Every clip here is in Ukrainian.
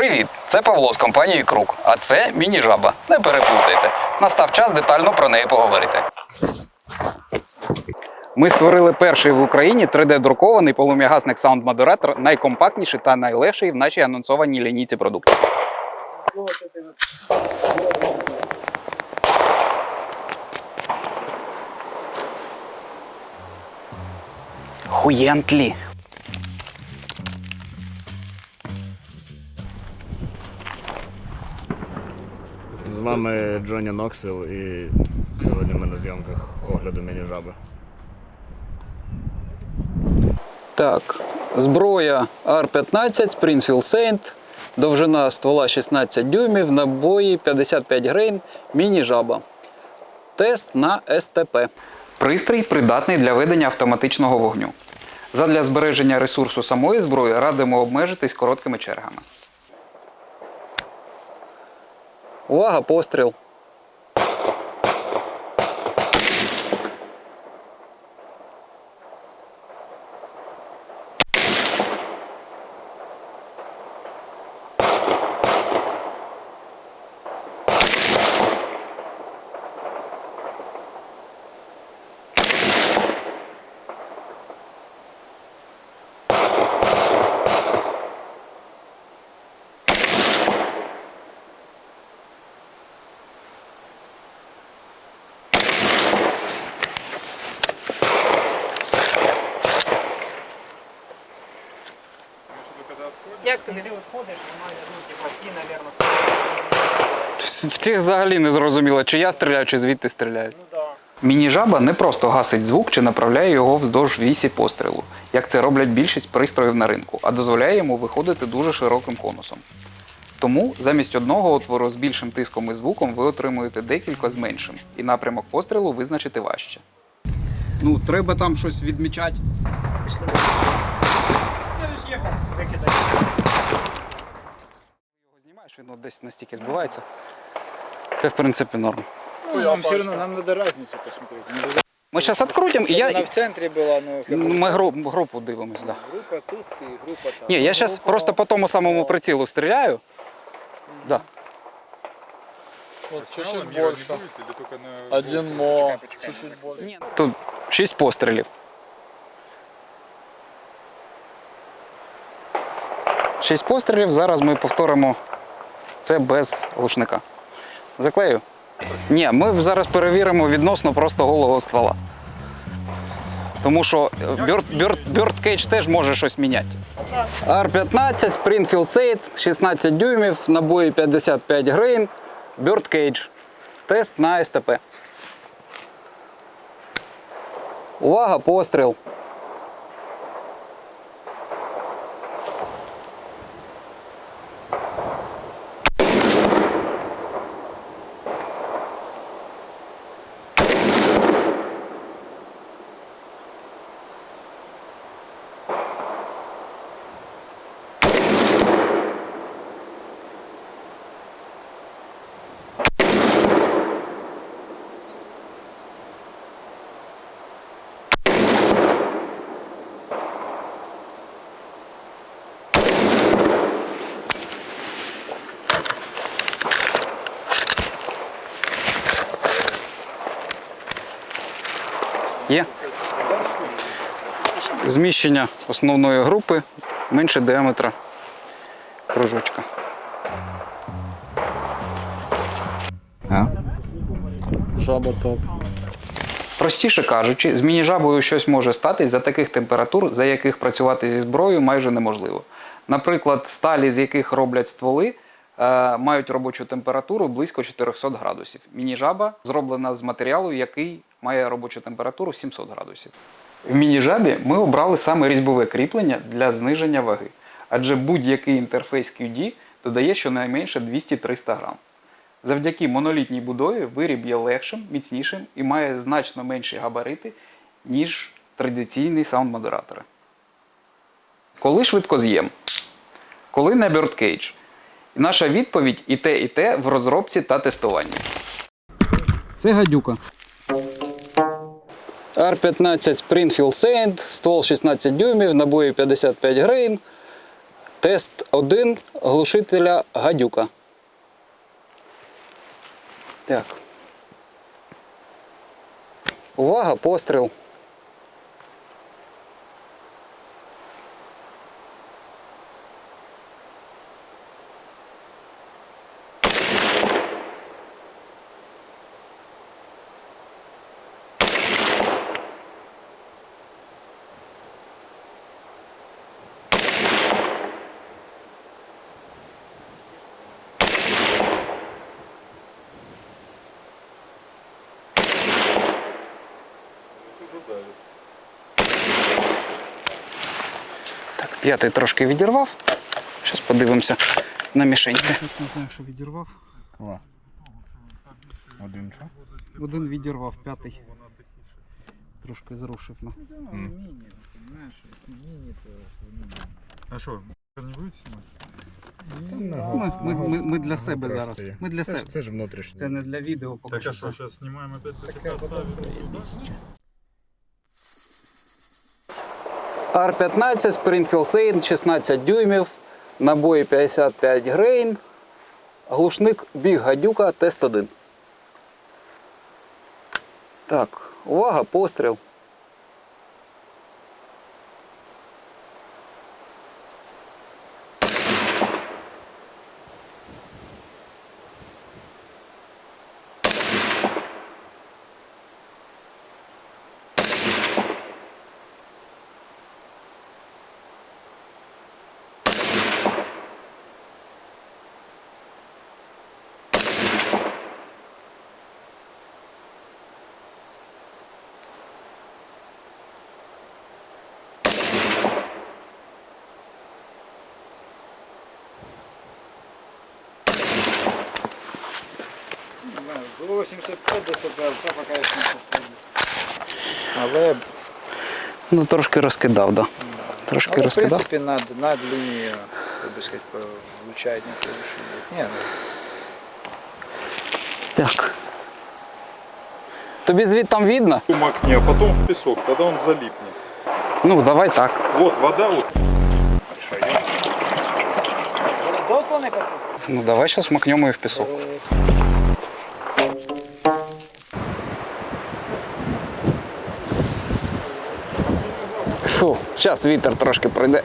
Привіт! Це Павло з компанії Круг, а це міні-жаба. Не переплутайте. Настав час детально про неї поговорити. Ми створили перший в Україні 3D-друкований полум'ягасник саунд-модератор, найкомпактніший та найлегший в нашій анонсованій лінійці продуктів. Хуєнтлі. Вами Джоні Ноксвіл і сьогодні ми на зйомках огляду міні-жаби. Так, зброя R15 Springfield Saint, довжина ствола 16 дюймів, набої 55 грейн, міні-жаба. Тест на СТП. Пристрій придатний для ведення автоматичного вогню. Задля збереження ресурсу самої зброї радимо обмежитись короткими чергами. Увага, постріл. Як ти відходиш, немає, ну, типа, ті, наверное, В в цих взагалі не зрозуміло, чи я стріляю, чи звідти стріляють. ну. Міні-жаба не просто гасить звук чи направляє його вздовж вісі пострілу, як це роблять більшість пристроїв на ринку, а дозволяє йому виходити дуже широким конусом. Тому замість одного отвору з більшим тиском і звуком ви отримуєте декілька з меншим, і напрямок пострілу визначити важче. Ну, треба там щось відмічати ж є викидай. Він от десь настільки збивається. Це в принципі норм. Ну, нам все равно, нам надо разницу посмотреть. Надо- Ми зараз відкрутимо і Она я. в центре была, но как бы Ми групу, групу дивимось. Да. группа тут и группа там. Ні, я зараз просто по тому самому прицілу стріляю. Да. Вот чуть-чуть больше. Один мо, чуть-чуть больше. Ні, тут 6 пострілів. Шість пострілів. Зараз ми повторимо це без глушника. Заклею? Ні, ми зараз перевіримо відносно просто голого ствола. Тому що Bird Cage теж може щось міняти. R15, Springfield Saint, 16 дюймів, набої 55 грейн, Bird Cage. Тест на СТП. Увага, постріл. Зміщення основної групи менше діаметра кружочка. Жаба топ. Простіше кажучи, з міні-жабою щось може статись за таких температур, за яких працювати зі зброєю майже неможливо. Наприклад, сталі, з яких роблять стволи, е, мають робочу температуру близько 400 градусів. Міні-жаба зроблена з матеріалу, який має робочу температуру 700 градусів. В міні-жабі ми обрали саме різьбове кріплення для зниження ваги, адже будь-який інтерфейс QD додає щонайменше 200-300 грам. Завдяки монолітній будові виріб є легшим, міцнішим і має значно менші габарити, ніж традиційні саунд-модератори. Коли швидкоз'єм? Коли не Birdcage? Наша відповідь і те, і те в розробці та тестуванні. Це гадюка. R15 Springfield Saint, ствол 16 дюймів, набої 55 грейн. Тест 1 глушителя гадюка. Так. Увага, постріл. П'ятий трошки відірвав. Зараз подивимося на мішеньки. Точно знаю, що відірвав. Ква. Один що? Один відірвав, п'ятий. Трошки зрушив. Ну. Міні, то міні. А що, не будете знімати? Ми, ми, ми, ми для себе зараз. Ми для Це себе. це ж внутрішнє. Це не для відео поки Так що. а що, Це. зараз знімаємо опять-таки поставимо сюди? R15, Springfield Saint, 16 дюймів, набої 55 грейн, глушник біг гадюка, тест 1. Так, увага, постріл. 85 десь, а це поки 75 Але, Ну, трошки розкидав, да. Трошки але в розкидав. принципі над, над лінією, як би сказати, по влучанню повищення. Ні, ну, Так. Тобі звід там видно? Макни, а потом в песок, тогда он залипнет. Ну, давай так. Вот вода, вот. патрон? Ну, давай зараз макнемо її в пісок. Зараз вітер трошки пройде.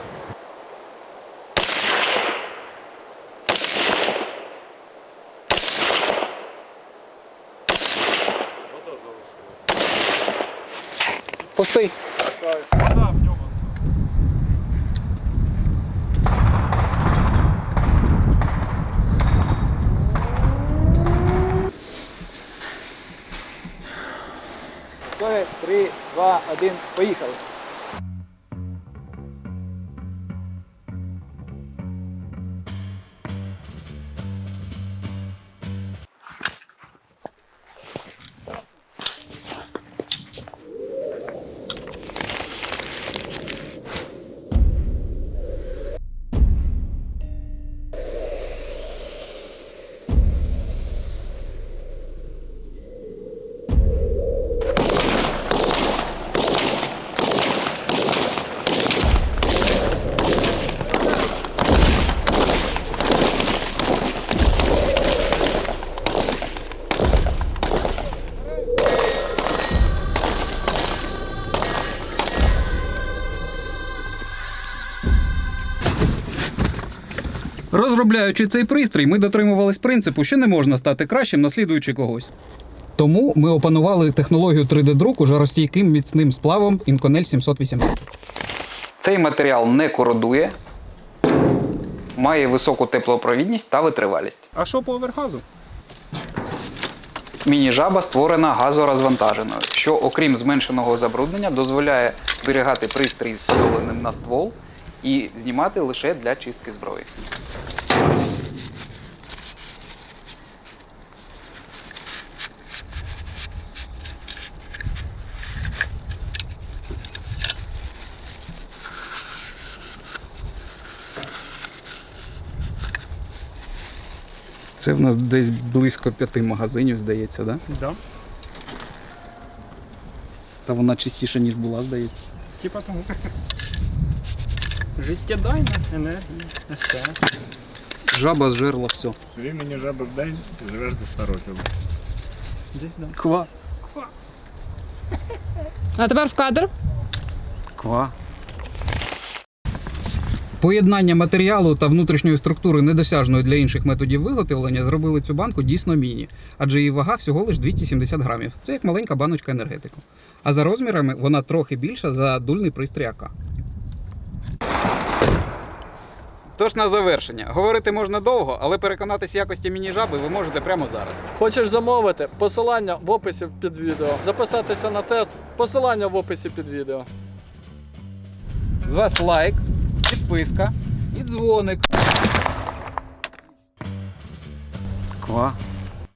Пустий. Три, два, один, поїхали. Розробляючи цей пристрій, ми дотримувались принципу, що не можна стати кращим, наслідуючи когось. Тому ми опанували технологію 3D-друку жаростійким міцним сплавом Inconel 780. Цей матеріал не кородує, має високу теплопровідність та витривалість. А що по оверхазу? Міні-жаба створена газорозвантаженою, що, окрім зменшеного забруднення, дозволяє зберігати пристрій встановленим на ствол і знімати лише для чистки зброї. Це в нас десь близько п'яти магазинів, здається, да? Да. Та вона чистіша, ніж була, здається. Типа того. Життєдайна енергія. СТС. Жаба зжерла все. Дві мені жаби в день, і живеш до 100 років. Десь да. Ква. А тепер в кадр. Ква. Поєднання матеріалу та внутрішньої структури, недосяжної для інших методів виготовлення, зробили цю банку дійсно міні, адже її вага всього лише 270 грамів. Це як маленька баночка енергетику. А за розмірами вона трохи більша за дульний пристрій АК. Тож на завершення. Говорити можна довго, але переконатись в якості міні-жаби ви можете прямо зараз. Хочеш замовити? Посилання в описі під відео. Записатися на тест. Посилання в описі під відео. З вас лайк, підписка і дзвоник. Ква.